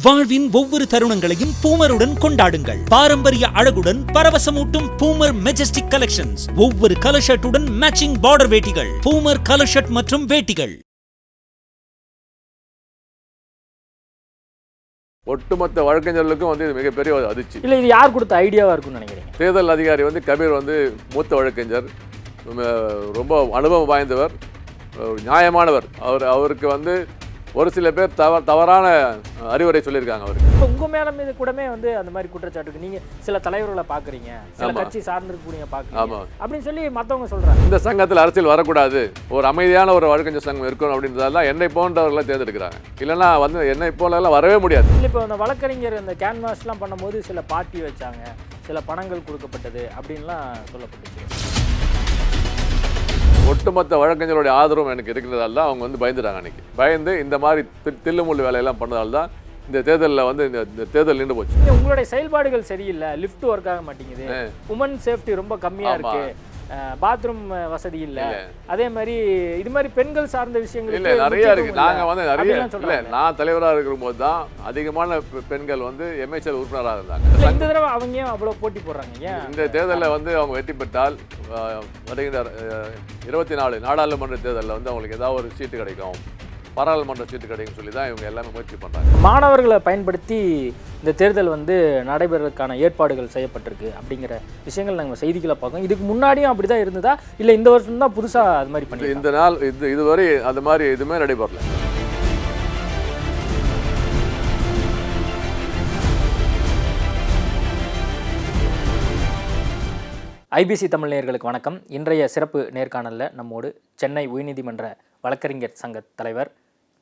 வாழ்வின் ஒவ்வொரு தருணங்களையும் பூமருடன் கொண்டாடுங்கள். பாரம்பரிய அழகுடன் பரவசமூட்டும் பூமர் மெஜஸ்டிக் கலெக்ஷன்ஸ் ஒவ்வொரு கலர் ஷர்ட்டுடன் மேட்சிங் பார்டர் வேட்டிகள். பூமர் கலர் ஷர்ட் மற்றும் வேட்டிகள். ஒட்டுமொத்த வழக்கறிஞர்களுக்கும் வந்து இது மிகப்பெரிய ஒரு அதிர்ச்சி. இல்லை இது யார் கொடுத்த ஐடியாவாக இருக்கும்னு நினைக்கிறீங்க? தேர்தல் அதிகாரி வந்து கபீர் வந்து மூத்த வழக்கறிஞர். ரொம்ப- அனுபவம் வாய்ந்தவர். ஒரு நியாயமானவர். அவர் அவருக்கு வந்து ஒரு சில பேர் தவ தவறான அறிவுரை சொல்லியிருக்காங்க அவருக்கு. இப்போ உங்கள் மேலே மீது கூடமே வந்து அந்த மாதிரி குற்றச்சாட்டுக்கு நீங்கள் சில தலைவர்களை பார்க்குறீங்க சில. கட்சி சார்ந்திருக்கக்கூடிய பார்க்குறீங்க அப்படின்னு சொல்லி மற்றவங்க சொல்கிறாங்க இந்த சங்கத்தில் அரசியல் வரக்கூடாது. ஒரு அமைதியான ஒரு வழக்கறிஞர் சங்கம் இருக்கணும் அப்படின்றதால என்னை போன்றவர்களை தேர்ந்தெடுக்கிறாங்க. இல்லைன்னா வந்து என்னை போலெல்லாம் வரவே முடியாது. இல்லை இப்போ அந்த வழக்கறிஞர் இந்த கேன்வாஸ்லாம் பண்ணும்போது சில பார்ட்டி வச்சாங்க சில பணங்கள் கொடுக்கப்பட்டது அப்படின்லாம் சொல்லப்பட்டுச்சு. ஒட்டுமொத்த வழக்கறிஞருடைய ஆதரவும் எனக்கு இருக்கிறதால தான் அவங்க வந்து பயந்துட்டாங்க அன்னைக்கு. பயந்து இந்த மாதிரி தில்லுமுள்ளு வேலையெல்லாம் பண்ணதால தான் இந்த தேர்தலில் வந்து இந்த தேர்தல் நின்று போச்சு. உங்களுடைய செயல்பாடுகள் சரியில்லை லிஃப்ட் ஒர்க் ஆக மாட்டேங்குது. உமன் சேஃப்டி ரொம்ப கம்மியாக ஆமா. பாத்ரூம் வசதி இல்லை. அதே மாதிரி இது மாதிரி பெண்கள் சார்ந்த விஷயங்கள் இல்ல நிறைய இருக்கு. நாங்க வந்து நிறைய இல்ல நான் தலைவராக இருக்கும்போது தான் அதிகமான பெண்கள் வந்து எம்எச்எல் உறுப்பினராக இருந்தாங்க. இந்த தடவை அவங்க ஏன் அவ்வளோ போட்டி போடுறாங்க? ஏன்? இந்த தேர்தலில் வந்து அவங்க வெற்றி பெற்றால் வருகின்ற இருபத்தி நாலு நாடாளுமன்ற தேர்தலில் வந்து அவங்களுக்கு ஏதாவது ஒரு சீட்டு கிடைக்கும். பாராளுமன்ற சீட்டு கிடைக்கும் சொல்லி தான் இவங்க எல்லாமே முயற்சி பண்றாங்க. மாணவர்களை பயன்படுத்தி இந்த தேர்தல் வந்து நடைபெறதுக்கான ஏற்பாடுகள் செய்யப்பட்டிருக்கு அப்படிங்கிற விஷயங்கள் நாங்கள் செய்திகளை பார்க்கோம் இதுக்கு முன்னாடியும் அப்படி தான் இருந்ததா? இல்லை இந்த வருஷம் தான் புதுசாக அது மாதிரி பண்ணி இந்த நாள் இது இதுவரை அந்த மாதிரி எதுவுமே நடைபெறல. ஐபிசி தமிழ் நேயர்களுக்கு வணக்கம். இன்றைய சிறப்பு நேர்காணலில் நம்மோடு சென்னை உயர்நீதிமன்ற வழக்கறிஞர் சங்க தலைவர்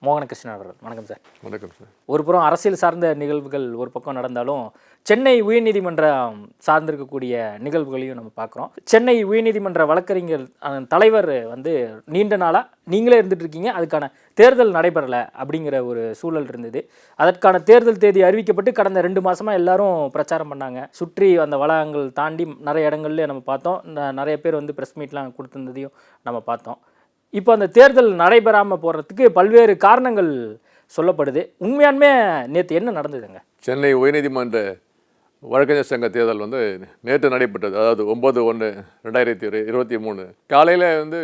மோகனகிருஷ்ணன் அவர்கள். வணக்கம் சார். வணக்கம் சார். ஒரு புறம் அரசியல் சார்ந்த நிகழ்வுகள் ஒரு பக்கம் நடந்தாலும் சென்னை உயர்நீதிமன்றம் சார்ந்திருக்கக்கூடிய நிகழ்வுகளையும் நம்ம பார்க்குறோம். சென்னை உயர்நீதிமன்ற வழக்கறிஞர் தலைவர் வந்து நீண்ட நாளாக நீங்களே இருந்துட்டு இருக்கீங்க அதுக்கான தேர்தல் நடைபெறலை அப்படிங்கிற ஒரு சூழல் இருந்தது. அதற்கான தேர்தல் தேதி அறிவிக்கப்பட்டு கடந்த ரெண்டு மாசமாக எல்லாரும் பிரச்சாரம் பண்ணாங்க. சுற்றி அந்த வளாகங்கள் தாண்டி நிறைய இடங்கள்ல நம்ம பார்த்தோம். நிறைய பேர் வந்து ப்ரெஸ் மீட்லாம் கொடுத்துருந்ததையும் நம்ம பார்த்தோம். இப்போ அந்த தேர்தல் நடைபெறாமல் போகிறதுக்கு பல்வேறு காரணங்கள் சொல்லப்படுது. உண்மையானுமே நேற்று என்ன நடந்ததுங்க? சென்னை உயர்நீதிமன்ற வழக்கறிஞர் சங்க தேர்தல் வந்து நேற்று நடைபெற்றது. அதாவது ஒம்பது ஒன்று ரெண்டாயிரத்தி இருபத்தி மூணு. காலையில் வந்து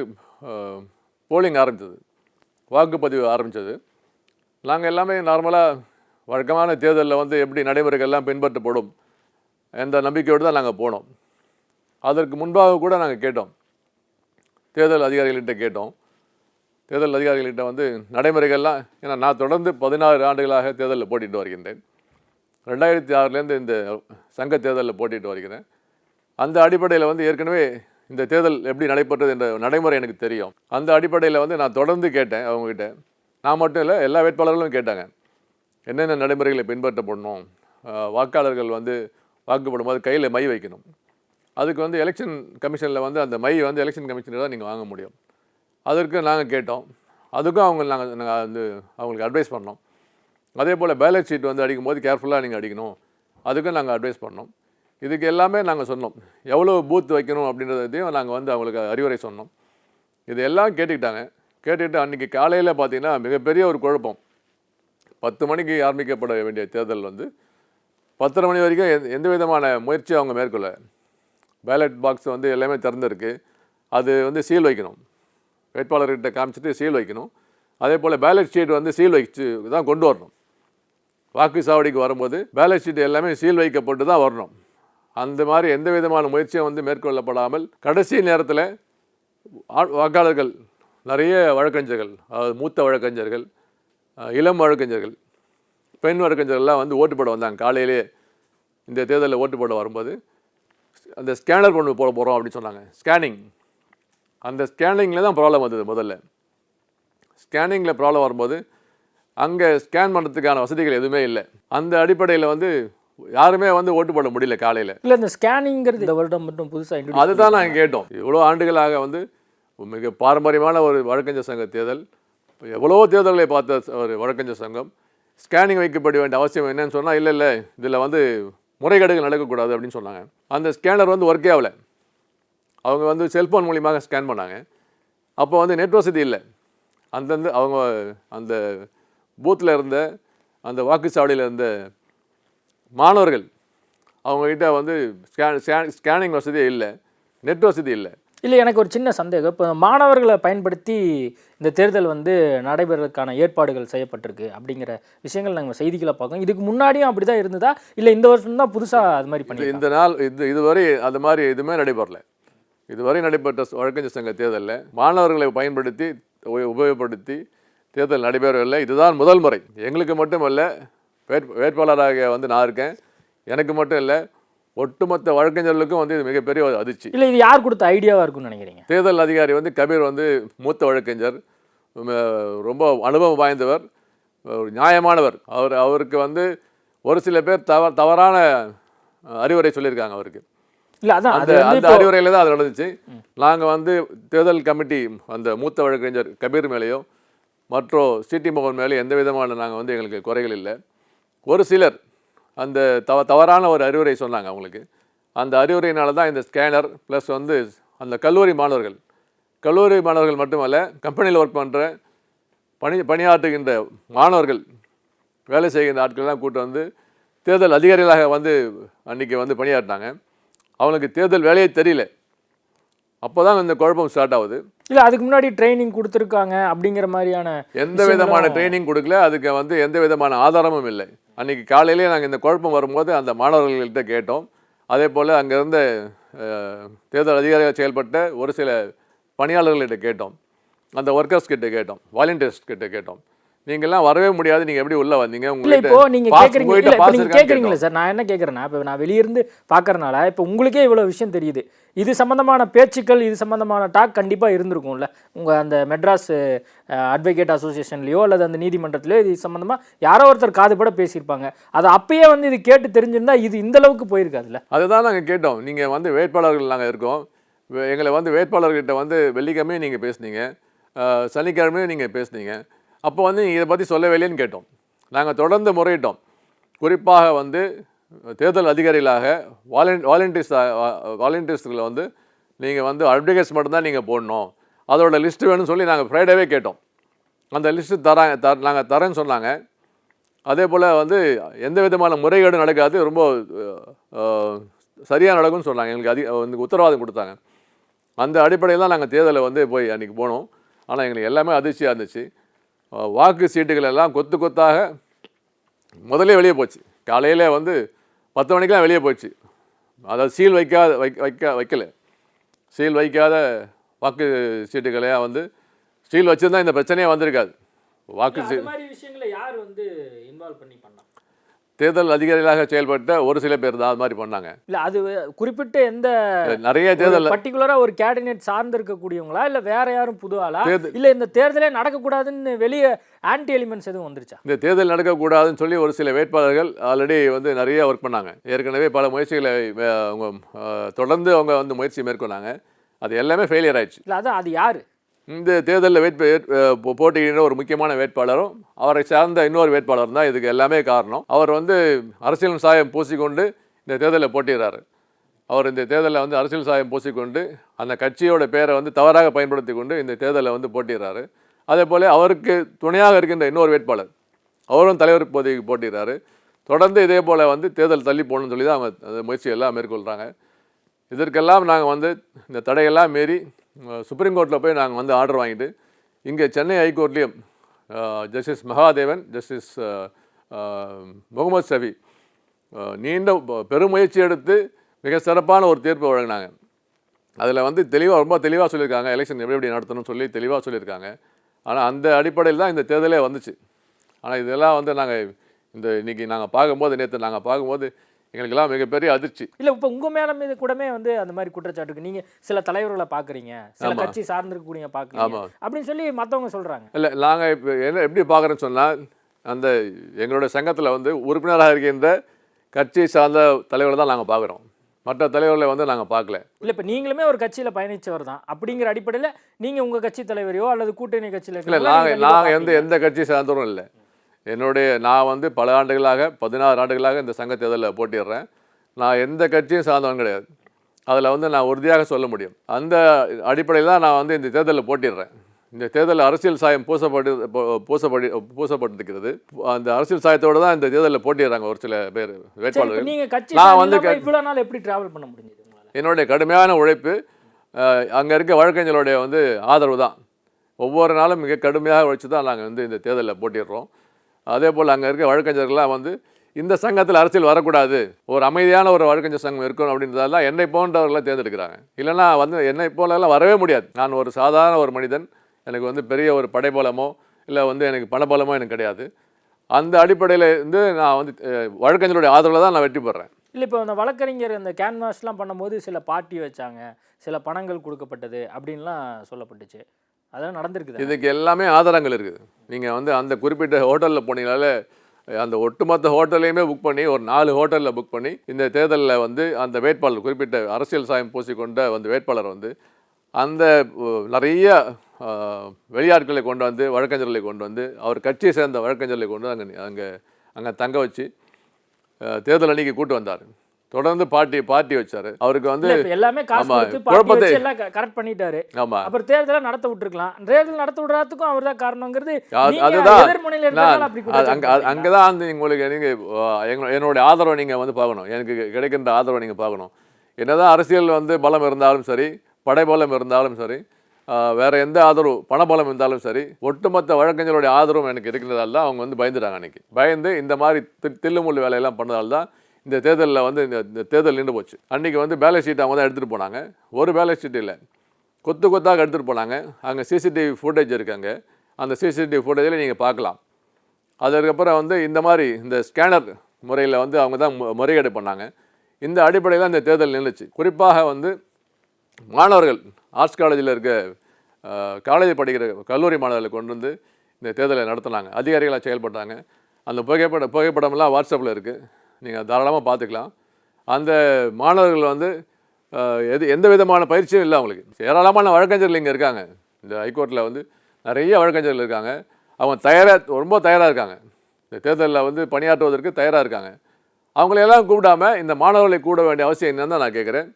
போலிங் ஆரம்பித்தது. வாக்குப்பதிவு ஆரம்பித்தது. நாங்கள் எல்லாமே நார்மலாக வழக்கமான தேர்தலில் வந்து எப்படி நடைமுறைகள்லாம் பின்பற்றப்படும் என்ற நம்பிக்கையோடு தான் நாங்கள் போனோம். அதற்கு முன்பாக கூட நாங்கள் கேட்டோம். தேர்தல் அதிகாரிகள்கிட்ட கேட்டோம். தேர்தல் அதிகாரிகள்கிட்ட வந்து நடைமுறைகள்லாம் ஏன்னா நான் தொடர்ந்து பதினாறு ஆண்டுகளாக தேர்தலில் போட்டிட்டு வருகின்றேன். ரெண்டாயிரத்தி ஆறுலேருந்து இந்த சங்க தேர்தலில் போட்டிட்டு வருகிறேன். அந்த அடிப்படையில் வந்து ஏற்கனவே இந்த தேர்தல் எப்படி நடைபெற்றது என்ற நடைமுறை எனக்கு தெரியும். அந்த அடிப்படையில் வந்து நான் தொடர்ந்து கேட்டேன் அவங்ககிட்ட. நான் மட்டும் இல்லை எல்லா வேட்பாளர்களும் கேட்டாங்க. என்னென்ன நடைமுறைகளை பின்பற்றப்படணும்? வாக்காளர்கள் வந்து வாக்குப்படும் போது கையில் மை வைக்கணும். அதுக்கு வந்து எலெக்ஷன் கமிஷனில் வந்து அந்த மை வந்து எலெக்ஷன் கமிஷனில் தான் நீங்கள் வாங்க முடியும். அதற்கு நாங்கள் கேட்டோம். அதுக்கும் அவங்க நாங்கள் நாங்கள் வந்து அவங்களுக்கு அட்வைஸ் பண்ணோம். அதே போல் பேலட் ஷீட் வந்து அடிக்கும்போது கேர்ஃபுல்லாக நீங்கள் அடிக்கணும். அதுக்கும் நாங்கள் அட்வைஸ் பண்ணோம். இதுக்கு எல்லாமே நாங்கள் சொன்னோம். எவ்வளோ பூத் வைக்கணும் அப்படின்றதையும் நாங்கள் வந்து அவங்களுக்கு அறிவுரை சொன்னோம். இது எல்லாம் கேட்டுக்கிட்டாங்க. கேட்டுக்கிட்டு அன்றைக்கி காலையில் பார்த்தீங்கன்னா மிகப்பெரிய ஒரு குழப்பம். பத்து மணிக்கு ஆரம்பிக்கப்பட வேண்டிய தேர்தல் வந்து பத்தரை மணி வரைக்கும் எந்த- எந்த விதமான முயற்சியும் அவங்க மேற்கொள்ள பேலட் பாக்ஸ் வந்து எல்லாமே திறந்துருக்கு. அது வந்து சீல் வைக்கணும். வேட்பாளர்கிட்ட காமிச்சிட்டு சீல் வைக்கணும். அதே போல் பேலட் ஷீட் வந்து சீல் வச்சு தான் கொண்டு வரணும். வாக்கு சாவடிக்கு வரும்போது பேலட் ஷீட் எல்லாமே சீல் வைக்கப்பட்டு தான் வரணும். அந்த மாதிரி எந்த விதமான முயற்சியும் வந்து மேற்கொள்ளப்படாமல் கடைசி நேரத்தில் வாக்காளர்கள் நிறைய வழக்கறிஞர்கள் அதாவது மூத்த வழக்கறிஞர்கள் இளம் வழக்கறிஞர்கள் பெண் வழக்கறிஞர்கள்லாம் வந்து ஓட்டு போட வந்தாங்க. காலையிலே இந்த தேர்தலில் ஓட்டு போட வரும்போது அந்த ஸ்கேனர் கொண்டு போட போகிறோம் அப்படின்னு சொன்னாங்க. ஸ்கேனிங் அந்த ஸ்கேனிங்கில் தான் ப்ராப்ளம் வந்தது முதல்ல. ஸ்கேனிங்கில் ப்ராப்ளம் வரும்போது அங்கே ஸ்கேன் பண்ணுறதுக்கான வசதிகள் எதுவுமே இல்லை. அந்த அடிப்படையில் வந்து யாருமே வந்து ஓட்டு போட முடியல காலையில். இல்லை இந்த ஸ்கேனிங்கிறது இந்த வருடம் மட்டும் புதுசாக அதுதான் நாங்கள் கேட்டோம். இவ்வளோ ஆண்டுகளாக வந்து மிக பாரம்பரியமான ஒரு வழக்கறிஞர் சங்க தேர்தல் எவ்வளோ தேர்தல்களை பார்த்த ஒரு வழக்கறிஞர் சங்கம் ஸ்கேனிங் வைக்கப்பட வேண்டிய அவசியம் என்னன்னு சொன்னால் இல்லை இல்லை இதில் வந்து முறைகேடுகள் நடக்கக்கூடாது அப்படின்னு சொன்னாங்க. அந்த ஸ்கேனர் வந்து ஒர்க்கே ஆகலை. அவங்க வந்து செல்ஃபோன் மூலியமாக ஸ்கேன் பண்ணாங்க. அப்போ வந்து நெட் வசதி இல்லை. அந்தந்த அவங்க அந்த பூத்தில் இருந்த அந்த வாக்குச்சாவடியில் இருந்த மாணவர்கள் அவங்கக்கிட்ட வந்து ஸ்கேன் ஸ்கேன் ஸ்கேனிங் வசதியே இல்லை. நெட் வசதி இல்லை. இல்லை எனக்கு ஒரு சின்ன சந்தேகம். இப்போ மாணவர்களை பயன்படுத்தி இந்த தேர்தல் வந்து நடைபெறதுக்கான ஏற்பாடுகள் செய்யப்பட்டிருக்கு அப்படிங்கிற விஷயங்கள் நாங்கள் செய்திகளை பார்க்கோம் இதுக்கு முன்னாடியும் அப்படி தான் இருந்ததா? இல்லை இந்த வருஷம் தான் புதுசாக அது மாதிரி பண்ணி இந்த நாள் இது இதுவரை அந்த மாதிரி எதுவுமே நடைபெறல. இதுவரை நடைபெற்ற வழக்கறிஞர் சங்க தேர்தலில் மாணவர்களை பயன்படுத்தி உப- உபயோகப்படுத்தி தேர்தல் நடைபெறவில்லை. இதுதான் முதல் முறை. எங்களுக்கு மட்டுமல்ல வேட் வேட்பாளராக வந்து நான் இருக்கேன். எனக்கு மட்டும் இல்லை ஒட்டுமொத்த வழக்கறிஞர்களுக்கும் வந்து இது மிகப்பெரிய ஒரு அதிர்ச்சி. இல்லை இது யார் கொடுத்த ஐடியாவாக இருக்கும்னு நினைக்கிறீங்க? தேர்தல் அதிகாரி வந்து கபீர் வந்து மூத்த வழக்கறிஞர் ரொம்ப அனுபவம் வாய்ந்தவர் ஒரு நியாயமானவர். அவர் அவருக்கு வந்து ஒரு சில பேர் தவ தவறான அறிவுரை சொல்லியிருக்காங்க அவருக்கு. இல்லை அதான் அந்த அந்த அறிவுரையில் தான் அது நடந்துச்சு. நாங்கள் வந்து தேர்தல் கமிட்டி அந்த மூத்த வழக்கறிஞர் கபீர் மேலேயோ மற்றோ சிடி மோகன் மேலே எந்த விதமான நாங்கள் வந்து எங்களுக்கு குறைகள் இல்லை. ஒரு சிலர் அந்த தவ தவறான ஒரு அறிவுரை சொன்னாங்க அவங்களுக்கு. அந்த அறிவுரையினால தான் இந்த ஸ்கேனர் ப்ளஸ் வந்து அந்த கல்லூரி மாணவர்கள் கல்லூரி மாணவர்கள் மட்டுமல்ல கம்பெனியில் ஒர்க் பண்ணுற பணி பணியாற்றுகின்ற மாணவர்கள் வேலை செய்கின்ற ஆட்கள்லாம் கூட்டு வந்து தேர்தல் அதிகாரிகளாக வந்து அன்றைக்கி வந்து பணியாற்றினாங்க. அவனுக்கு தேர்தல் வேலையே தெரியல. அப்போ தான் இந்த குழப்பம் ஸ்டார்ட் ஆகுது. இல்லை அதுக்கு முன்னாடி ட்ரைனிங் கொடுத்துருக்காங்க அப்படிங்கிற மாதிரியான எந்த விதமான ட்ரைனிங் கொடுக்கல அதுக்கு வந்து எந்த விதமான ஆதாரமும் இல்லை. அன்றைக்கி காலையிலேயே நாங்கள் இந்த குழப்பம் வரும்போது அந்த மாணவர்கள்கிட்ட கேட்டோம். அதே போல் அங்கேருந்த தேர்தல் அதிகாரிகள் செயல்பட்ட ஒரு சில பணியாளர்கள்கிட்ட கேட்டோம். அந்த ஒர்க்கர்ஸ் கிட்ட கேட்டோம் வாலண்டியர்ஸ் கிட்ட கேட்டோம். நீங்கள்லாம் வரவே முடியாது. நீங்கள் எப்படி உள்ளே வந்தீங்க? இல்லை இப்போ நீங்க உங்கள்கிட்ட இல்லை இப்போ நீங்க கேட்டோம். சார் நான் என்ன கேட்குறேன்னா இப்போ நான் வெளியிருந்து பார்க்கறனால இப்போ உங்களுக்கே இவ்வளோ விஷயம் தெரியுது. இது சம்பந்தமான பேச்சுக்கள் இது சம்பந்தமான டாக் கண்டிப்பாக இருந்திருக்கும்ல. உங்கள் அந்த மெட்ராஸ் அட்வொகேட் அசோசியேஷன்லையோ அல்லது அந்த நீதிமன்றத்திலையோ இது சம்மந்தமாக யாரோ ஒருத்தர் காதுபட பேசியிருப்பாங்க. அது அப்பயே வந்து இது கேட்டு தெரிஞ்சிருந்தா இது இந்த அளவுக்கு போயிருக்காதுல்ல? அதுதான் நாங்கள் கேட்டோம். நீங்கள் வந்து வேட்பாளர்கள் நாங்கள் இருக்கோம். எங்களை வந்து வேட்பாளர்கிட்ட வந்து வெள்ளிக்கிழமையும் நீங்கள் பேசுனீங்க. அஹ், சனிக்கிழமையும் நீங்கள் பேசுனீங்க. அப்போ வந்து நீங்கள் இதை பற்றி சொல்லவே இல்லைன்னு கேட்டோம். நாங்கள் தொடர்ந்து முறையிட்டோம். குறிப்பாக வந்து தேர்தல் அதிகாரிகளாக வாலண்ட் வாலண்டியர்ஸ் வாலண்டியர்ஸ்களை வந்து நீங்கள் வந்து அட்வர்டைஸ் மட்டும்தான் நீங்கள் போடணும். அதோட லிஸ்ட்டு வேணும்னு சொல்லி நாங்கள் ஃப்ரைடேவே கேட்டோம். அந்த லிஸ்ட்டு தராங்க த நாங்கள் தரேன்னு சொன்னாங்க. அதே போல் வந்து எந்த விதமான முறைகேடும் நடக்காது. ரொம்ப சரியாக நடக்கும்னு சொன்னாங்க. எங்களுக்கு அதிக வந்து உத்தரவாதம் கொடுத்தாங்க. அந்த அடிப்படையில் தான் நாங்கள் தேர்தலை வந்து போய் அன்றைக்கி போனோம். ஆனால் எங்களுக்கு எல்லாமே அதிர்ச்சியாக இருந்துச்சு. வாக்கு சீட்டுகள் எல்லாம் கொத்து கொத்தாக முதல்ல வெளியே போச்சு. காலையில் வந்து பத்து மணிக்கெலாம் வெளியே போச்சு. அதாவது சீல் வைக்காத வைக்க வைக்க வைக்கல. சீல் வைக்காத வாக்கு சீட்டுகளையாக வந்து சீல் வச்சுருந்தா இந்த பிரச்சனையே வந்திருக்காது. வாக்கு சீ மாதிரி விஷயங்களை யார் வந்து இன்வால்வ் பண்ணி பண்ணா? தேர்தல் அதிகாரிகளாக செயல்பட்ட ஒரு சில பேர் தான் அது மாதிரி பண்ணாங்க. இல்லை அது குறிப்பிட்ட எந்த நிறைய தேர்தல் பர்டிகுலராக ஒரு கேபினெட் சார்ந்து இருக்கக்கூடியவங்களா இல்லை வேற யாரும் புது ஆளா? இல்லை இந்த தேர்தலே நடக்கக்கூடாதுன்னு வெளியே ஆன்டி எலிமெண்ட்ஸ் எதுவும் வந்துருச்சா? இந்த தேர்தல் நடக்கக்கூடாதுன்னு சொல்லி ஒரு சில வேட்பாளர்கள் ஆல்ரெடி வந்து நிறைய ஒர்க் பண்ணாங்க. ஏற்கனவே பல முயற்சிகளை அவங்க தொடர்ந்து அவங்க வந்து முயற்சி மேற்கொண்டாங்க. அது எல்லாமே ஃபெயிலியர் ஆயிடுச்சு. இல்லை அதான் அது யாரு? இந்த தேர்தலில் வேட்பு அஹ், போ- ஒரு முக்கியமான வேட்பாளரும் அவரை சார்ந்த இன்னொரு வேட்பாளரும் தான் இதுக்கு எல்லாமே காரணம். அவர் வந்து அரசியல் சாயம் பூசிக்கொண்டு இந்த தேர்தலில் போட்டிடுறாரு அவர் இந்த தேர்தலில் வந்து அரசியல் சாயம் பூசிக்கொண்டு அந்த கட்சியோட பேரை வந்து தவறாக பயன்படுத்தி கொண்டு இந்த தேர்தலில் வந்து போட்டிடுறாரு அதே போல் அவருக்கு துணையாக இருக்கின்ற இன்னொரு வேட்பாளர் அவரும் தலைவர் பதவிக்கு போட்டிடுறாரு தொடர்ந்து இதே போல் வந்து தேர்தல் தள்ளி போகணும்னு சொல்லி தான் அவங்க அந்த முயற்சியெல்லாம் மேற்கொள்கிறாங்க இதற்கெல்லாம் நாங்கள் வந்து இந்த தடையெல்லாம் மீறி சுப்ரீம் கோர்ட்டில் போய் நாங்கள் வந்து ஆர்டர் வாங்கிட்டு இங்கே சென்னை ஹைகோர்ட்லேயும் ஜஸ்டிஸ் மகாதேவன் ஜஸ்டிஸ் முகமது ஷஃபி நீண்ட பெருமுயற்சி எடுத்து மிக சிறப்பான ஒரு தீர்ப்பு வழங்கினாங்க. அதில் வந்து தெளிவாக ரொம்ப தெளிவாக சொல்லியிருக்காங்க எலெக்ஷன் எப்படி எப்படி நடத்தணும்னு சொல்லி தெளிவாக சொல்லியிருக்காங்க. ஆனால் அந்த அடிப்படையில் தான் இந்த தேர்தலே வந்துச்சு. ஆனால் இதெல்லாம் வந்து நாங்கள் இந்த இன்றைக்கி நாங்கள் பார்க்கும்போது நேற்று நாங்கள் பார்க்கும்போது எங்களுக்கெல்லாம் மிகப்பெரிய அதிர்ச்சி. இல்லை இப்போ உங்க மேல மீது கூடமே வந்து அந்த மாதிரி குற்றச்சாட்டு இருக்கு நீங்க சில தலைவர்களை பாக்குறீங்க. சில. கட்சி சார்ந்திருக்கக்கூடிய பாக்குறீங்க. ஆமா. அப்படின்னு சொல்லி மத்தவங்க சொல்றாங்க. இல்லை நாங்கள் இப்போ என்ன எப்படி பார்க்குறேன்னு சொன்னால் அந்த எங்களுடைய சங்கத்தில் வந்து உறுப்பினராக இருக்கின்ற கட்சி சார்ந்த தலைவர்களை தான் நாங்கள் பார்க்குறோம் மற்ற தலைவர்களை வந்து நாங்கள் பார்க்கல இல்ல இப்ப நீங்களுமே ஒரு கட்சியில பயணிச்சவர் தான். அப்படிங்கிற அடிப்படையில நீங்க உங்க கட்சி தலைவரையோ அல்லது கூட்டணி கட்சியில இல்லை நாங்கள் நாங்கள் எந்த. எந்த கட்சி சார்ந்தவரும் இல்லை. என்னுடைய நான் வந்து பல ஆண்டுகளாக பதினாறு ஆண்டுகளாக இந்த சங்க தேர்தலில் போட்டிடுறேன் நான் எந்த கட்சியும் சார்ந்தவன் கிடையாது. அதில் வந்து நான் உறுதியாக சொல்ல முடியும். அந்த அடிப்படையில் தான் நான் வந்து இந்த தேர்தலில் போட்டிடுறேன் இந்த தேர்தலில் அரசியல் சாயம் பூசப்பட்டு பூசப்படி பூசப்பட்டிருக்கிறது. அந்த அரசியல் சாயத்தோடு தான் இந்த தேர்தலில் போட்டிடுறாங்க ஒரு சில பேர் வேட்பாளர்கள். நான் வந்து எப்படி டிராவல் பண்ண முடிஞ்சது என்னுடைய கடுமையான உழைப்பு அங்கே இருக்க வழக்கறிஞர்களுடைய வந்து ஆதரவு தான். ஒவ்வொரு நாளும் மிக கடுமையாக உழைச்சி தான் நாங்கள் வந்து இந்த தேர்தலில் போட்டிடுறோம் அதே போல் அங்கே இருக்க வழக்கறிஞர்கள்லாம் வந்து இந்த சங்கத்தில் அரசியல் வரக்கூடாது ஒரு அமைதியான ஒரு வழக்கறிஞர் சங்கம் இருக்கணும் அப்படின்றதெல்லாம் என்னை போன்றவர்களை தேர்ந்தெடுக்கிறாங்க. இல்லைன்னா வந்து என்னை போலெல்லாம் வரவே முடியாது. நான் ஒரு சாதாரண ஒரு மனிதன் எனக்கு வந்து பெரிய ஒரு படைபலமோ இல்லை வந்து எனக்கு பணபலமோ எனக்கு கிடையாது. அந்த அடிப்படையில் இருந்து நான் வந்து வழக்கறிஞருடைய ஆதரவில் தான் நான் வெற்றி பெறேன். இல்லை இப்போ அந்த வழக்கறிஞர் அந்த கேன்வாஸ்லாம் பண்ணும்போது சில பார்ட்டி வச்சாங்க சில பணங்கள் கொடுக்கப்பட்டது அப்படின்லாம் சொல்லப்பட்டுச்சு. அதெல்லாம் நடந்திருக்குது? இதுக்கு எல்லாமே ஆதாரங்கள் இருக்குது. நீங்கள் வந்து அந்த குறிப்பிட்ட ஹோட்டலில் போனீங்கனாலே அந்த ஒட்டுமொத்த ஹோட்டலையுமே புக் பண்ணி ஒரு நாலு ஹோட்டலில் புக் பண்ணி இந்த தேர்தலில் வந்து அந்த வேட்பாளர் குறிப்பிட்ட அரசியல் சாயம் பூசிக்கொண்ட அந்த வேட்பாளர் வந்து அந்த நிறைய வெளியாட்களை கொண்டு வந்து வழக்கறிஞர்களை கொண்டு வந்து அவர் கட்சியை சேர்ந்த வழக்கறிஞர்களை கொண்டு அங்கே அங்கே அங்கே தங்க வச்சு தேர்தல் அன்னைக்கு கூட்டு வந்தார். தொடர்ந்து பார்ட்டி பார்ட்டி வச்சார். அவருக்கு வந்து எல்லாமே காசு ஆமா, குழப்பத்தை- எல்லாம் கரெக்ட் பண்ணிட்டாரு. ஆமாம் அப்புறம் தேர்தலை நடத்த விட்டுருக்கலாம். தேர்தல் நடத்த விடுறதுக்கும் அவர் தான் காரணங்கிறது அது- நீங்க அதுதான். எதிர்முனையில நான் இருந்தாலும் அப்படி அது அங்க கூட அங்கே தான் வந்து உங்களுக்கு நீங்கள் என்னுடைய ஆதரவை நீங்கள் வந்து பார்க்கணும். எனக்கு கிடைக்கின்ற ஆதரவை நீங்கள் பார்க்கணும். என்னதான் அரசியல் வந்து பலம் இருந்தாலும் சரி படைபலம் இருந்தாலும் சரி வேற எந்த ஆதரவு பணபலம் இருந்தாலும் சரி ஒட்டுமொத்த வழக்கறிஞருடைய ஆதரவும் எனக்கு இருக்கிறதால தான் அவங்க வந்து பயந்துட்டாங்க அன்னைக்கு. பயந்து இந்த மாதிரி தில்லுமுள்ளு வேலையெல்லாம் பண்ணதால தான் இந்த தேர்தலில் வந்து இந்த இந்த தேர்தல் நின்று போச்சு. அன்றைக்கி வந்து பேலன்ஸ் ஷீட் அவங்க தான் எடுத்துகிட்டு போனாங்க. ஒரு பேலன்ஸ் ஷீட் இல்லை. கொத்து கொத்தாக எடுத்துகிட்டு போனாங்க. அங்கே சிசிடிவி ஃபுட்டேஜ் இருக்காங்க. அந்த சிசிடிவி ஃபுட்டேஜில் நீங்கள் பார்க்கலாம். அதற்கப்புறம் வந்து இந்த மாதிரி இந்த ஸ்கேனர் முறையில் வந்து அவங்க தான் முறைகேடு பண்ணாங்க. இந்த அடிப்படையில் இந்த தேர்தல் நின்றுச்சு குறிப்பாக வந்து மாணவர்கள் ஆர்ட்ஸ் காலேஜில் இருக்க காலேஜ் படிக்கிற கல்லூரி மாணவர்களை கொண்டு வந்து இந்த தேர்தலை நடத்தினாங்க. அதிகாரிகளாக செயல்பட்டாங்க. அந்த புகைப்பட புகைப்படமெல்லாம் வாட்ஸ்அப்பில் இருக்குது நீங்கள் தாராளமாக பார்த்துக்கலாம். அந்த மாணவர்கள் வந்து எது எந்த விதமான பயிற்சியும் இல்லை அவங்களுக்கு. ஏராளமான வழக்கறிஞர்கள் இங்கே இருக்காங்க. இந்த ஹைகோர்ட்டில் வந்து நிறைய வழக்கறிஞர்கள் இருக்காங்க. அவங்க தயாராக ரொம்ப தயாராக இருக்காங்க. இந்த தேர்தலில் வந்து பணியாற்றுவதற்கு தயாராக இருக்காங்க. அவங்களையெல்லாம் கூப்பிடாம இந்த மாணவர்களை கூட வேண்டிய அவசியம் என்னன்னு தான் நான் கேட்குறேன்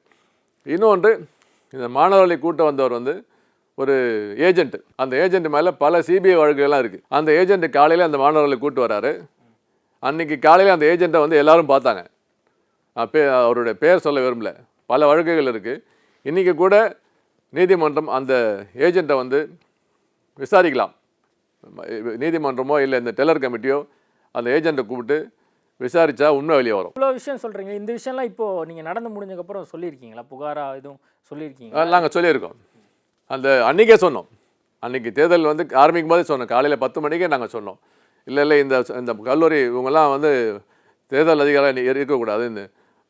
இன்னொன்று இந்த மாணவர்களை கூட்ட வந்தவர் வந்து ஒரு ஏஜென்ட். அந்த ஏஜென்ட் மேலே பல சிபிஐ வழக்குகள்லாம் இருக்குது அந்த ஏஜென்ட் காலையில் அந்த மாணவர்களை கூட்டு வராரு. அன்னைக்கு காலையில் அந்த ஏஜென்ட்டை வந்து எல்லாரும் பார்த்தாங்க. பே அவருடைய பேர் சொல்ல விரும்பல. பல வழக்குகள் இருக்குது இன்றைக்கி கூட நீதிமன்றம் அந்த ஏஜென்ட்டை வந்து விசாரிக்கலாம். நீதிமன்றமோ இல்லை இந்த டெல்லர் கமிட்டியோ அந்த ஏஜென்ட்டை கூப்பிட்டு விசாரித்தா உண்மை வெளியே வரும். இவ்வளோ விஷயம் சொல்றீங்க. இந்த விஷயம்லாம் இப்போ நீங்க நடந்து முடிஞ்சதுக்கப்புறம் சொல்லியிருக்கீங்களா? புகாரா எதுவும் சொல்லியிருக்கீங்க நாங்கள் சொல்லியிருக்கோம். அந்த அன்றைக்கே சொன்னோம். அன்றைக்கி தேர்தல் வந்து ஆரம்பிக்கும் போதே சொன்னோம். காலையில் பத்து மணிக்கே நாங்கள் சொன்னோம். இல்லை இல்லை இந்த இந்த கல்லூரி இவங்கெல்லாம் வந்து தேர்தல் அதிகாரி இருக்கக்கூடாது இந்த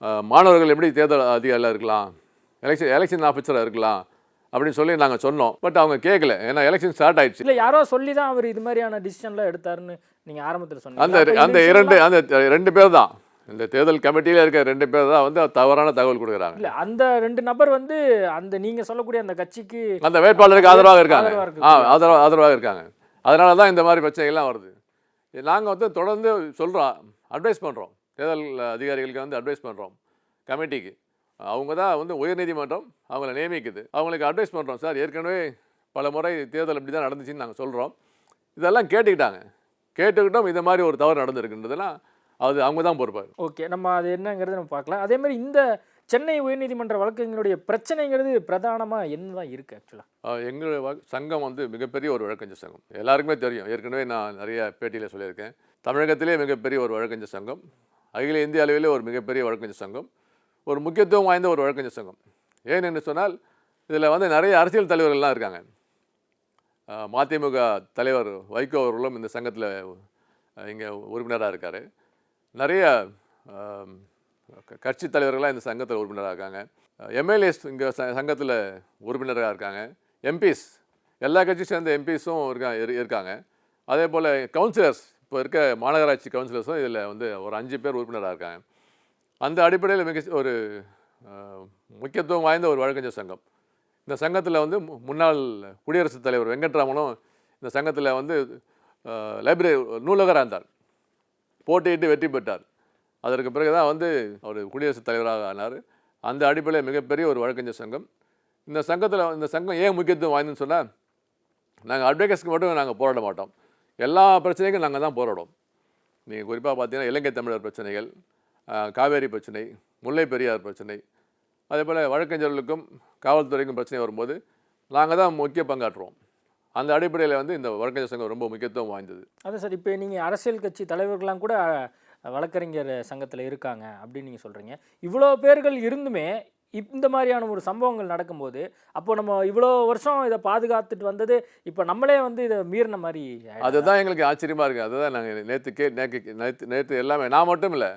அஹ், மாணவர்கள் எப்படி தேர்தல் அதிகாரியாக இருக்கலாம்? எலெக்ஷன் எலெக்ஷன் ஆஃபீஸராக இருக்கலாம்? அப்படின்னு சொல்லி நாங்கள் சொன்னோம். பட் அவங்க கேட்கல ஏன்னா எலெக்ஷன் ஸ்டார்ட் ஆயிடுச்சு. இல்ல யாரோ சொல்லி தான் அவர் இது மாதிரியான டிசிஷன்லாம் எடுத்தாருன்னு நீங்க ஆரம்பத்துல சொன்னீங்க. அந்த அந்த இரண்டு அந்த ரெண்டு பேர் தான். இந்த தேர்தல் கமிட்டியில் இருக்க ரெண்டு பேர் தான் வந்து தவறான தகவல் கொடுக்குறாங்க. இல்ல அந்த ரெண்டு நபர் வந்து அந்த நீங்க சொல்லக்கூடிய அந்த கட்சிக்கு அந்த வேட்பாளருக்கு ஆதரவாக இருக்காங்க. ஆ ஆதரவாக ஆதரவாக இருக்காங்க. அதனால தான் இந்த மாதிரி பிரச்சனைகள்லாம் வருது. நாங்கள் வந்து தொடர்ந்து சொல்கிறோம் அட்வைஸ் பண்ணுறோம் தேர்தல் அதிகாரிகளுக்கு வந்து அட்வைஸ் பண்ணுறோம் கமிட்டிக்கு அவங்க தான் வந்து உயர்நீதிமன்றம் அவங்கள நியமிக்குது. அவங்களுக்கு அட்வைஸ் பண்ணுறோம் சார். ஏற்கனவே பல முறை தேர்தல் இப்படி தான் நடந்துச்சுன்னு நாங்கள் சொல்கிறோம் இதெல்லாம் கேட்டுக்கிட்டாங்க. கேட்டுக்கிட்டோம் இந்த மாதிரி ஒரு தவறு நடந்திருக்குன்றதுலாம் அது அவங்க தான் பொறுப்பார். ஓகே நம்ம அது என்னங்கிறது நம்ம பார்க்கலாம். அதே மாதிரி இந்த சென்னை உயர்நீதிமன்ற வழக்கறிஞருடைய பிரச்சனைங்கிறது பிரதானமாக என்ன தான் இருக்குது ஆக்சுவலாக எங்களுடைய சங்கம் வந்து மிகப்பெரிய ஒரு வழக்கறிஞர் சங்கம். எல்லாருக்குமே தெரியும். ஏற்கனவே நான் நிறைய பேட்டியில் சொல்லியிருக்கேன். தமிழகத்திலே மிகப்பெரிய ஒரு வழக்கறிஞர் சங்கம். அகில இந்திய அளவிலே ஒரு மிகப்பெரிய வழக்கறிஞர் சங்கம். ஒரு முக்கியத்துவம் வாய்ந்த ஒரு வழக்கறிஞர் சங்கம். ஏன் என்று சொன்னால் இதில் வந்து நிறைய அரசியல் தலைவர்கள்லாம் இருக்காங்க. மதிமுக தலைவர் வைகோ அவர்களும் இந்த சங்கத்தில் இங்கே உறுப்பினராக இருக்கார். நிறைய கட்சி தலைவர்களாக இந்த சங்கத்தில் உறுப்பினராக இருக்காங்க. எம்எல்ஏஸ் இங்கே ச சங்கத்தில் உறுப்பினராக இருக்காங்க. எம்பிஸ் எல்லா கட்சியும் சேர்ந்த எம்பிஸும் இருக்கா இரு- இருக்காங்க. அதே போல் கவுன்சிலர்ஸ் இப்போ இருக்க மாநகராட்சி கவுன்சிலர்ஸும் இதில் வந்து ஒரு அஞ்சு பேர் உறுப்பினராக இருக்காங்க. அந்த அடிப்படையில் மிக ஒரு முக்கியத்துவம் வாய்ந்த ஒரு வழக்கறிஞர் சங்கம். இந்த சங்கத்தில் வந்து மு- முன்னாள் குடியரசுத் தலைவர் வெங்கட்ராமனும் இந்த சங்கத்தில் வந்து லைப்ரரி நூலகராக இருந்தார். போட்டியிட்டு வெற்றி பெற்றார். அதற்கு பிறகு தான் வந்து அவர் குடியரசுத் தலைவராக ஆனார். அந்த அடிப்படையில் மிகப்பெரிய ஒரு வழக்கறிஞர் சங்கம். இந்த சங்கத்தில் இந்த சங்கம் ஏன் முக்கியத்துவம் வாய்ந்ததுன்னு சொன்னால் நாங்கள் அட்வொகேட்ஸ்க்கு மட்டும் நாங்கள் போராட மாட்டோம். எல்லா பிரச்சனைக்கும் நாங்கள் தான் போராடுவோம். நீங்கள் குறிப்பாக பார்த்தீங்கன்னா இலங்கை தமிழர் பிரச்சனைகள் காவேரி பிரச்சனை முல்லை பெரியார் பிரச்சனை அதே போல் வழக்கறிஞர்களுக்கும் காவல்துறைக்கும் பிரச்சனை வரும்போது நாங்கள் தான் முக்கிய பங்காற்றுவோம். அந்த அடிப்படையில் வந்து இந்த வழக்கறிஞர் சங்கம் ரொம்ப முக்கியத்துவம் வாய்ந்தது. அதான் சார் இப்போ நீங்கள் அரசியல் கட்சி தலைவர்கள்லாம் கூட வழக்கறிஞர் சங்கத்தில் இருக்காங்க அப்படின்னு நீங்கள் சொல்கிறீங்க இவ்வளோ பேர்கள் இருந்துமே இப்- இந்த மாதிரியான ஒரு சம்பவங்கள் நடக்கும்போது அப்போ நம்ம இவ்வளோ வருஷம் இதை பாதுகாத்துட்டு வந்தது இப்போ நம்மளே வந்து இதை மீறின மாதிரி அதுதான் எங்களுக்கு ஆச்சரியமாக இருக்குது அதுதான் நாங்கள் நேற்று கே நேற்று நேற்று நேற்று எல்லாமே நான் மட்டும் இல்லை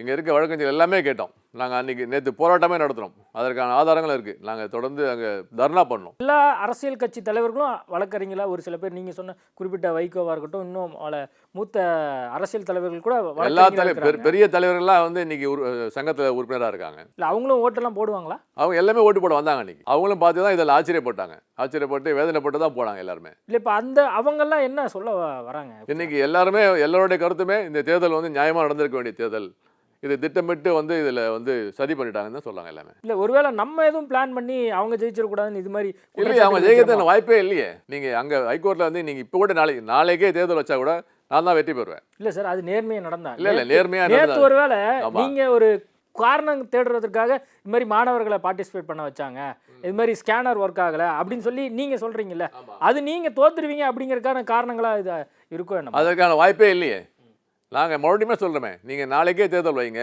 இங்கே இருக்க வழக்கறிஞர் எல்லாமே கேட்டோம். நாங்கள் அன்றைக்கி நேற்று போராட்டமே நடத்துகிறோம் அதற்கான ஆதாரங்களும் இருக்குது நாங்கள் தொடர்ந்து அங்கே தர்ணா பண்ணோம். எல்லா அரசியல் கட்சி தலைவர்களும் வழக்கறிஞர்களா ஒரு சில பேர் நீங்கள் சொன்ன குறிப்பிட்ட வைகோவா இருக்கட்டும் இன்னும் பல மூத்த அரசியல் தலைவர்கள் கூட எல்லா வழக்கறிஞரா தலை இருக்கிறாங்க. பெரிய தலைவர்கள்லாம் வந்து இன்னைக்கு உரு சங்கத்தில் உறுப்பினராக இருக்காங்க. இல்ல அவங்களும் ஓட்டெல்லாம் போடுவாங்களா? அவங்க எல்லாமே ஓட்டு போட வந்தாங்க அன்றைக்கி அவங்களும் பார்த்து தான் இதில் ஆச்சரியப்பட்டாங்க. ஆச்சரியப்பட்டு வேதனைப்பட்டு தான் போனாங்க எல்லாருமே. இல்லை இப்போ அந்த அவங்கெல்லாம் என்ன சொல்ல வராங்க? இன்னைக்கு எல்லாருமே எல்லாருடைய கருத்துமே இந்த தேர்தல் வந்து நியாயமாக நடந்திருக்க வேண்டிய தேர்தல். இது திட்டமிட்டு வந்து இதில் வந்து சதி பண்ணிட்டாங்கன்னு தான் சொல்றாங்க எல்லாமே. இல்லை ஒருவேளை நம்ம எதுவும் பிளான் பண்ணி அவங்க ஜெயிச்சிடக்கூடாதுன்னு இது மாதிரி இல்லையே அவங்க ஜெயிக்கிறதுக்கு வாய்ப்பே இல்லையே. நீங்கள் அங்கே ஹைகோர்ட்டில் வந்து நீங்கள் இப்போ கூட நாளைக்கு நாளைக்கே தேர்தல் வச்சா கூட நான் தான் வெற்றி பெறுவேன். இல்ல சார் அது நேர்மையா நடந்தா. இல்லை இல்லை நேர்மையாக நடந்தது ஒருவேளை ஆமா. நீங்க ஒரு காரணம் தேடுறதுக்காக இது மாதிரி மாணவர்களை பார்ட்டிசிபேட் பண்ண வச்சாங்க. இது மாதிரி ஸ்கேனர் ஒர்க் ஆகல அப்படின்னு சொல்லி நீங்க சொல்றீங்கல்ல அது நீங்க தோத்துருவீங்க அப்படிங்கறதுக்கான காரணங்களா இது இருக்கோ என்ன அதற்கான வாய்ப்பே இல்லையே. நாங்கள் மறுபடியுமே சொல்கிறோமே நீங்கள் நாளைக்கே தேர்தல் வைங்க.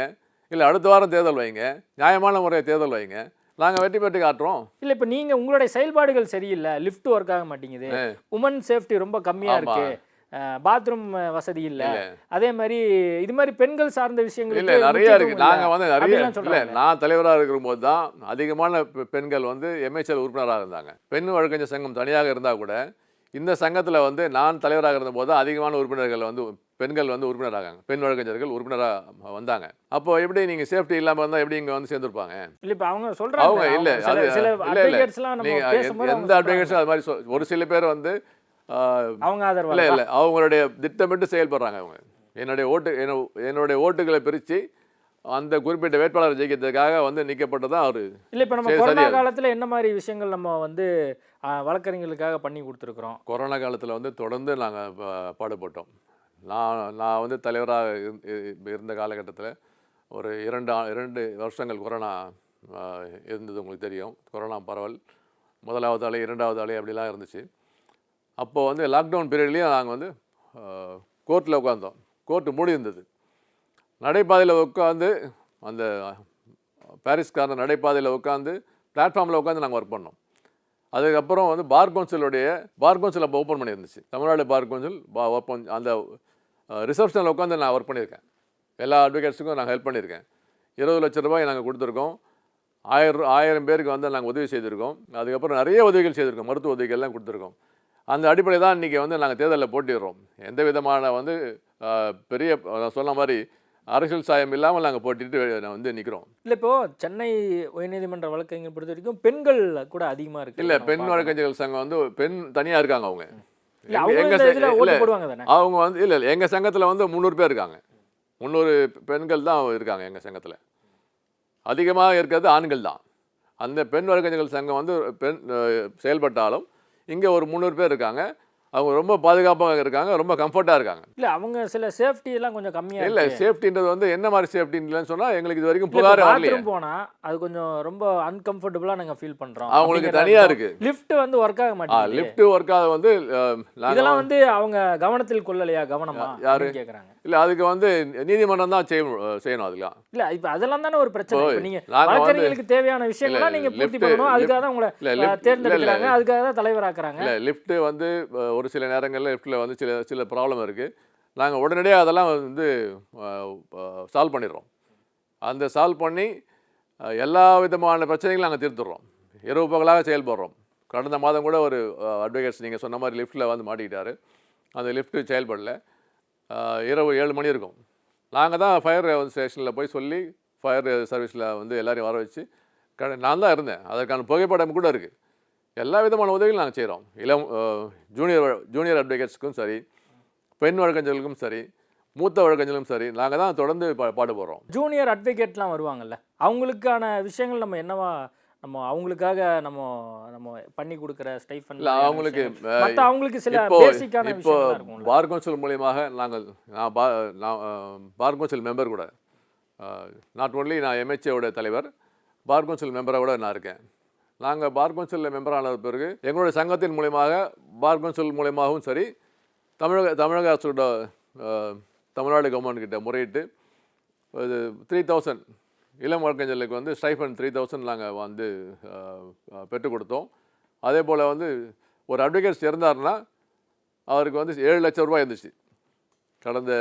இல்லை அடுத்த வாரம் தேர்தல் வைங்க. நியாயமான முறையை தேர்தல் வைங்க. நாங்கள் வெற்றி பெற்று காட்டுறோம். இல்ல இப்ப நீங்க உங்களுடைய செயல்பாடுகள் சரியில்லை. லிஃப்ட் ஒர்க் ஆக மாட்டேங்குது. உமன் சேஃப்டி ரொம்ப கம்மியா ஆமா. இருக்கு. பாத்ரூம் வசதி இல்ல. இல்ல. அதே மாதிரி இது மாதிரி பெண்கள் சார்ந்த இல்லை விஷயங்களுக்கு நிறைய இருக்குது இல்ல. நாங்கள் வந்து நிறைய இல்லை. நான் தலைவராக இருக்கும்போது தான் அதிகமான பெண்கள் வந்து எம்எச்எல் உறுப்பினராக இருந்தாங்க. பெண் வழக்கறிஞர் சங்கம் தனியாக இருந்தால் கூட இந்த சங்கத்தில் வந்து நான் தலைவராக இருந்தபோது தான் அதிகமான உறுப்பினர்கள் வந்து பெண்கள் வந்து உறுப்பினராகாங்க. பெண் வழக்கறிஞர்கள் உறுப்பினராக வந்தாங்க. அப்போ எப்படி நீங்கள் சேஃப்டி இல்லாமல் இருந்தால் எப்படி இங்கே வந்து சேர்ந்துருப்பாங்க? இல்ல இப்ப அவங்க சொல்றாங்க. அவங்க இல்ல அது இல்ல இல்ல. நீங்க எந்த-. அட்வொகேட்ஸும் அது மாதிரி ஒரு சில பேர் வந்து அவங்க ஆதரவு இல்ல இல்ல. அவங்களுடைய திட்டமிட்டு செயல்படுறாங்க அவங்க. என்னுடைய ஓட்டு என்ன- என்னுடைய ஓட்டுகளை பிரித்து அந்த குறிப்பிட்ட வேட்பாளரை ஜெயிக்கிறதுக்காக வந்து நிற்கப்பட்டதான் அவர். இல்ல இப்ப நம்ம கொரோனா. காலத்துல என்ன மாதிரி விஷயங்கள் நம்ம வந்து வழக்கறிஞர்களுக்காக பண்ணி கொடுத்துருக்குறோம்? கொரோனா காலத்தில் வந்து தொடர்ந்து நாங்கள் பாடுபட்டோம். நான் நான் வந்து தலைவராக இருந்த- இருந்த காலகட்டத்தில் ஒரு இரண்டு ஆ- இரண்டு வருஷங்கள் கொரோனா இருந்தது உங்களுக்கு தெரியும். கொரோனா பரவல் முதலாவது அலை இரண்டாவது அலை அப்படிலாம் இருந்துச்சு. அப்போது வந்து லாக்டவுன் பீரியட்லேயும் நாங்கள் வந்து கோர்ட்டில் உட்காந்தோம் கோர்ட்டு மூடி இருந்தது. நடைபாதையில் உட்காந்து அந்த பாரிஸ்காரன் நடைபாதையில் உட்காந்து பிளாட்ஃபார்மில் உட்காந்து நாங்கள் ஒர்க் பண்ணோம். அதுக்கப்புறம் வந்து பார் கவுன்சிலுடைய பார் கவுன்சில் அப்போ ஓப்பன் பண்ணியிருந்துச்சு. தமிழ்நாடு பார் கவுன்சில் பா ஓப்பன் அந்த ரிசப்ஷனில் உட்காந்து நான் ஒர்க் பண்ணியிருக்கேன். எல்லா அட்வொகேட்ஸுக்கும் நான் ஹெல்ப் பண்ணியிருக்கேன். இருபது லட்ச ரூபாய் நாங்கள் கொடுத்துருக்கோம். ஆயிரம் ஆயிரம் பேருக்கு வந்து நாங்கள் உதவி செய்திருக்கோம். அதுக்கப்புறம் நிறைய உதவிகள் செய்திருக்கோம். மருத்துவ உதவிகள்லாம் கொடுத்துருக்கோம். அந்த அடிப்படையில் தான் இன்றைக்கி வந்து நாங்கள் தேர்தலில் போட்டிடுறோம் எந்த விதமான வந்து பெரிய நான் சொன்ன மாதிரி அரசியல் சாயம் இல்லாமல் நாங்கள் போட்டிட்டு வந்து நிற்கிறோம் இல்ல இப்போ சென்னை உயர்நீதிமன்ற வழக்கறிஞர் பொறுத்த வரைக்கும் பெண்கள் கூட அதிகமா இருக்கு. இல்லை பெண். வழக்கறிஞர்கள் சங்கம் வந்து பெண் தனியாக இருக்காங்க அவங்க. அவங்க வந்து இல்லை இல்லை எங்கள் சங்கத்தில் வந்து முந்நூறு பேர் இருக்காங்க. முந்நூறு பெண்கள் தான் இருக்காங்க எங்கள் சங்கத்தில். அதிகமாக இருக்கிறது ஆண்கள் தான். அந்த பெண் வழக்கறிஞர்கள் சங்கம் வந்து பெண் செயல்பட்டாலும் இங்கே ஒரு முந்நூறு பேர் இருக்காங்க. அவங்க ரொம்ப பாதுகாப்பாக இருக்காங்க ரொம்ப கம்ஃபர்ட்டாக இருக்காங்க. இல்ல அவங்க சில சேஃப்டி எல்லாம் கொஞ்சம் கம்மியா இல்லை சேஃப்டின்றது வந்து என்ன மாதிரி சேஃப்டின்னு சொன்னால் எங்களுக்கு இது வரைக்கும் புகாரே வரலையே. bathroom போனா அது கொஞ்சம் ரொம்ப அன்கம்ஃபர்டபுளா நாங்க ஃபீல் பண்றோம். அவங்களுக்கு தனியா இருக்கு. லிஃப்ட் வந்து ஒர்க் ஆக மாட்டேங்குது. லிஃப்ட் ஒர்க் ஆக வந்து இதெல்லாம் வந்து அவங்க கவனத்தில் கொள்ளலையா கவனமா? யா- யாரு? அப்படின்னு கேக்குறாங்க. இல்லை அதுக்கு வந்து நீதிமன்றம் தான் செய்யணும் செய்யணும் அதுக்கெல்லாம் இல்ல இப்ப அதெல்லாம் தானே ஒரு பிரச்சனை. இப்போ இப்ப நீங்க நாங்க வந்து- வழக்கறிஞர்களுக்கு தேவையான விஷயங்கள்லாம் இல்ல, நீங்க பூர்த்தி பண்ணணும். அதுக்காக தான் உங்களை தேர்ந்தெடுக்கிறாங்க. அதுக்காக தான் தலைவராக்குறாங்க இல்லை லிஃப்ட்டு வந்து ஒரு சில நேரங்களில் லிஃப்ட்டில் வந்து சில சில ப்ராப்ளம் இருக்குது நாங்கள் உடனடியாக அதெல்லாம் வந்து சால்வ் பண்ணிடுறோம். அந்த சால்வ் பண்ணி எல்லா விதமான பிரச்சனைகளும் நாங்கள் தீர்த்துடுறோம். இரவு பகலாக செயல்படுறோம். கடந்த மாதம் கூட ஒரு அட்வொகேட்ஸ் நீங்கள் சொன்ன மாதிரி லிஃப்ட்டில் வந்து மாட்டிக்கிட்டார். அந்த லிஃப்ட்டு செயல்படல. இரவு ஏழு மணி இருக்கும். நாங்கள் தான் ஃபயர் ஸ்டேஷனில் போய் சொல்லி ஃபயர் சர்வீஸில் வந்து எல்லாரையும் வர வச்சு கட நான் தான் இருந்தேன். அதற்கான புகைப்படம் கூட இருக்குது எல்லா விதமான உதவிகளும் நாங்கள் செய்கிறோம் இளம் ஜூனியர் ஜூனியர் அட்வொகேட்ஸ்க்கும் சரி பெண் வழக்கறிஞர்களுக்கும் சரி மூத்த வழக்கறிஞர்களும் சரி நாங்கள் தான் தொடர்ந்து பா பாடுபடுறோம் ஜூனியர் அட்வொகேட்லாம் வருவாங்கல்ல அவங்களுக்கான விஷயங்கள் நம்ம என்னவா நம்ம அவங்களுக்காக நம்ம நம்ம பண்ணி கொடுக்குற ஸ்டைஃபன் இல்லை அவங்களுக்கு அவங்களுக்கு சில பேசிக்கான இப்போ பார் கவுன்சில் மூலியமாக நாங்கள் நான் பா நான் பார் கவுன்சில் மெம்பர் கூட நாட் ஒன்லி நான் எம்ஹெச்ஏவோட தலைவர் பார் கவுன்சில் மெம்பராக கூட நான் இருக்கேன். நாங்கள் பார் கவுன்சிலில் மெம்பர் ஆனது பிறகு எங்களுடைய சங்கத்தின் மூலியமாக பார் கவுன்சில் மூலியமாகவும் சரி தமிழக தமிழக அரசோட தமிழ்நாடு கவர்மெண்ட் கிட்ட முறையிட்டு இது த்ரீ தௌசண்ட் இளம் வழக்கறிஞர்களுக்கு வந்து ஸ்டைஃபன் த்ரீ தௌசண்ட் நாங்கள் வந்து பெற்றுக் கொடுத்தோம். அதே போல் வந்து ஒரு அட்வொகேட் இருந்தாருன்னா அவருக்கு வந்து ஏழு லட்ச ரூபாய் இருந்துச்சு. கடந்த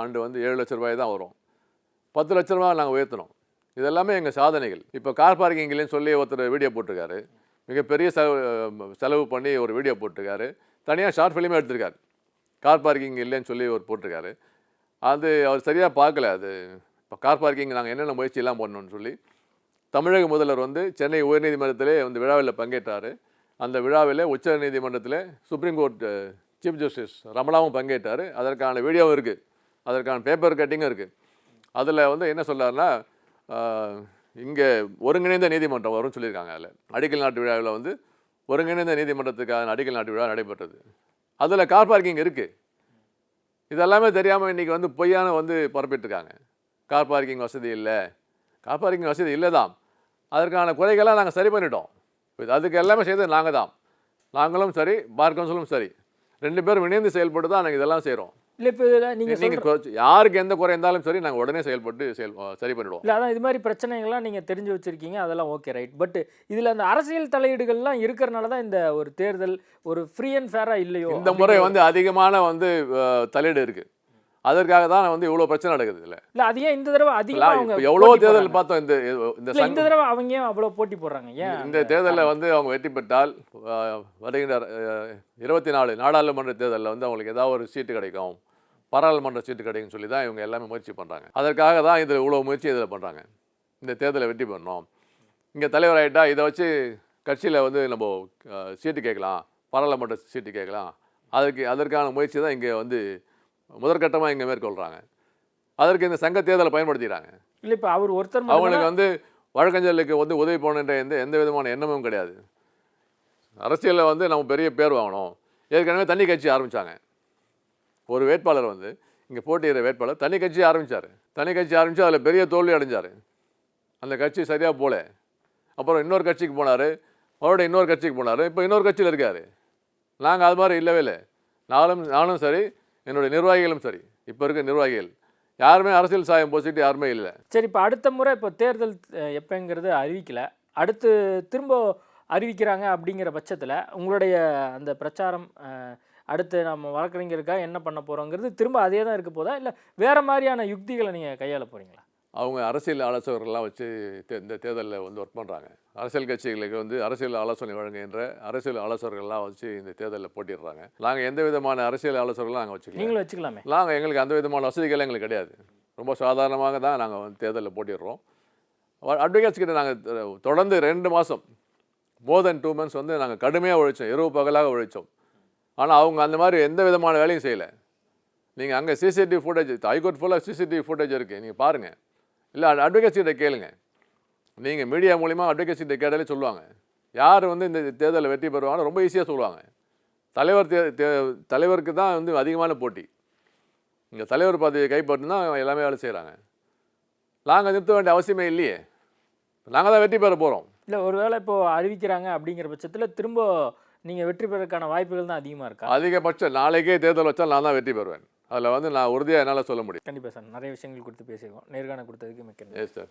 ஆண்டு வந்து ஏழு லட்ச ரூபாய் தான் வரும். பத்து லட்ச ரூபாய் நாங்கள் உயர்த்தினோம். இதெல்லாமே எங்கள் சாதனைகள். இப்போ கார் பார்க்கிங் இல்லைன்னு சொல்லி ஒருத்தர் வீடியோ போட்டிருக்காரு. மிகப்பெரிய செலவு செலவு பண்ணி ஒரு வீடியோ போட்டிருக்காரு. தனியாக ஷார்ட் ஃபிலிமே எடுத்திருக்காரு. கார் பார்க்கிங் இல்லைன்னு சொல்லி ஒரு போட்டிருக்காரு. அது அவர் சரியாக பார்க்கல. அது இப்போ கார் பார்க்கிங் நாங்கள் என்னென்ன முயற்சியெல்லாம் பண்ணோம்னு சொல்லி தமிழக முதல்வர் வந்து சென்னை உயர்நீதிமன்றத்திலே வந்து விழாவில் பங்கேற்றார். அந்த விழாவில் உச்ச நீதிமன்றத்தில் சுப்ரீம் கோர்ட் சீஃப் ஜஸ்டிஸ் ரமணாவும் பங்கேற்றார். அதற்கான வீடியோவும் இருக்குது அதற்கான பேப்பர் கட்டிங்கும் இருக்குது அதில் வந்து என்ன சொல்கிறாருன்னா இங்கே ஒருங்கிணைந்த நீதிமன்றம் வரும்னு சொல்லியிருக்காங்க அதில். அடிக்கல் நாட்டு விழாவில் வந்து ஒருங்கிணைந்த நீதிமன்றத்துக்கான அடிக்கல் நாட்டு விழா நடைபெற்றது. அதில் கார் பார்க்கிங் இருக்குது இதெல்லாமே தெரியாமல் இன்றைக்கி வந்து பொய்யான வந்து பரப்பிட்டுருக்காங்க கார் பார்க்கிங் வசதி இல்லை. கார் பார்க்கிங் வசதி இல்லை தான் அதற்கான குறைகள்லாம் நாங்கள் சரி பண்ணிட்டோம். இது அதுக்கு எல்லாமே செய்தது நாங்கள் தான் நாங்களும் சரி பார்கவுன்சிலும் சரி. ரெண்டு பேரும் இணைந்து செயல்பட்டு தான் நாங்கள் இதெல்லாம் செய்கிறோம். இல்லை இப்போ இதில் நீங்கள் நீங்கள் யாருக்கு எந்த குறை இருந்தாலும் சரி நாங்கள் உடனே செயல்பட்டு செயல் சரி பண்ணிடுவோம். இல்லை அதான் இது மாதிரி பிரச்சனைகள்லாம் நீங்கள் தெரிஞ்சு வச்சுருக்கீங்க அதெல்லாம் ஓகே ரைட் பட் இதில் அந்த அரசியல் தலையீடுகள்லாம் இருக்கிறனால தான் இந்த ஒரு தேர்தல் ஒரு ஃப்ரீ அண்ட் ஃபேராக இல்லையோ இந்த முறை வந்து அதிகமான வந்து தலையீடு இருக்குது அதற்காக தான் வந்து இவ்வளோ பிரச்சனை நடக்குது இல்லை இல்லை அது ஏன் இந்த தடவை அதிகமாக எவ்வளோ தேர்தல்? பார்த்தோம் இந்த இந்த தடவை அவங்க ஏன் அவ்வளோ போட்டி போடுறாங்க? ஏன் இந்த தேர்தலில் வந்து அவங்க வெற்றி பெற்றால் வருகின்ற இருபத்தி நாலு நாடாளுமன்ற தேர்தலில் வந்து அவங்களுக்கு ஏதாவது ஒரு சீட்டு கிடைக்கும். பாராளுமன்ற சீட்டு கிடைக்கும்னு சொல்லி தான் இவங்க எல்லாமே முயற்சி பண்ணுறாங்க அதற்காக தான் இதில் இவ்வளோ முயற்சி இதில் பண்ணுறாங்க இந்த தேர்தலை வெற்றி பண்ணோம் இங்கே தலைவர் ஆகிட்டா இதை வச்சு கட்சியில் வந்து நம்ம சீட்டு கேட்கலாம். பாராளுமன்ற சீட்டு கேட்கலாம். அதுக்கு அதற்கான முயற்சி தான் இங்கே வந்து முதற்கட்டமாக இங்கே மேற்கொள்கிறாங்க அதற்கு இந்த சங்க தேர்தலை பயன்படுத்திக்கிறாங்க. இல்லை இப்போ அவர் ஒருத்தர் அவங்களுக்கு வந்து வழக்கறிஞர்களுக்கு வந்து உதவி பண்ணணுன்ற எந்த எந்த விதமான எண்ணமும் கிடையாது. அரசியலில் வந்து நம்ம பெரிய பேர் வாங்கணும். ஏற்கனவே தனி கட்சி ஆரம்பித்தாங்க ஒரு வேட்பாளர் வந்து இங்கே போட்டியிடுற வேட்பாளர் தனி கட்சி ஆரம்பித்தார் தனி கட்சி ஆரம்பித்து அதில் பெரிய தோல்வி அடைஞ்சார். அந்த கட்சி சரியாக போல. அப்புறம் இன்னொரு கட்சிக்கு போனார். மறுபடியும் இன்னொரு கட்சிக்கு போனார். இப்போ இன்னொரு கட்சியில் இருக்கார். நாங்கள் அது மாதிரி இல்லவே இல்லை. நானும் நானும் சரி என்னுடைய நிர்வாகிகளும் சரி இப்போ இருக்க நிர்வாகிகள் யாருமே அரசியல் சாயம் போசிட்டு யாருமே இல்லை. சரி இப்போ அடுத்த முறை இப்போ தேர்தல் எப்போங்கிறது அறிவிக்கலை. அறிவிக்கல அடுத்து திரும்ப அறிவிக்கிறாங்க அப்படிங்கிற பட்சத்தில் உங்களுடைய அந்த பிரச்சாரம் அடுத்து நம்ம வழக்கறிஞருக்காக என்ன பண்ண போகிறோங்கிறது திரும்ப அதே தான் இருக்க போதா? இல்லை வேறு மாதிரியான யுக்திகளை நீங்கள் கையாள போகிறீங்களா அவங்க அரசியல் ஆலோசகர்கள்லாம் வச்சு தே- இந்த தேர்தலில் வந்து ஒர்க் பண்ணுறாங்க அரசியல் கட்சிகளுக்கு வந்து அரசியல் ஆலோசனை வழங்குகின்ற அரசியல் ஆலோசகர்கள்லாம் வச்சு இந்த தேர்தலில் போட்டிடுறாங்க. நாங்கள் எந்த விதமான அரசியல் ஆலோசகர்களும் நாங்கள் வச்சுக்கலாம் நீங்களும் வச்சுக்கலாமே. நாங்கள் எங்களுக்கு அந்த விதமான வசதிகள் எங்களுக்கு கிடையாது. ரொம்ப சாதாரணமாக தான் நாங்கள் வந்து தேர்தலில் போட்டிடுறோம். அட்வொகேட்ஸ் கிட்ட நாங்கள் தொடர்ந்து ரெண்டு மாதம் மோர் தென் டூ மந்த்ஸ் வந்து நாங்கள் கடுமையாக உழைச்சோம். இரவு பகலாக உழைச்சோம். ஆனால் அவங்க அந்த மாதிரி எந்த விதமான வேலையும் செய்யலை. நீங்கள் அங்கே சிசிடிவி ஃபுட்டேஜ் ஹைகோர்ட் ஃபுல்லாக சிசிடிவி ஃபுட்டேஜ் இருக்குது நீங்கள் பாருங்கள் இல்லை அட்வொகேட்ஸ் கிட்ட கேளுங்க. நீங்கள் மீடியா மூலிமா அட்வொகேட்ஸ் கிட்ட கேட்டாலே சொல்லுவாங்க. யார் வந்து இந்த தேர்தலில் வெற்றி பெறுவாங்கன்னு ரொம்ப ஈஸியாக சொல்லுவாங்க. தலைவர் தே தே- தலைவருக்கு தான் வந்து அதிகமான போட்டி. இங்கே தலைவர் பதவியை கைப்பற்றினா எல்லாமே வேலை செய்கிறாங்க நாங்கள் நிறுத்த வேண்டிய அவசியமே இல்லையே. நாங்கள் தான் வெற்றி பெற போகிறோம் இல்லை ஒருவேளை இப்போ அறிவிக்கிறாங்க அப்படிங்கிற பட்சத்தில் திரும்ப நீங்கள் வெற்றி பெறதுக்கான வாய்ப்புகள் தான் அதிகமாக இருக்கா? அதிகபட்சம் நாளைக்கே தேர்தல் வச்சால் நான் தான் வெற்றி பெறுவேன். அதில் வந்து நான் உறுதியாக என்னால் சொல்ல முடியும். கண்டிப்பாக சார். நிறைய விஷயங்கள் கொடுத்து பேசியிருக்கோம். நேர்காணல் கொடுத்ததுக்கு மிக்க எஸ் சார்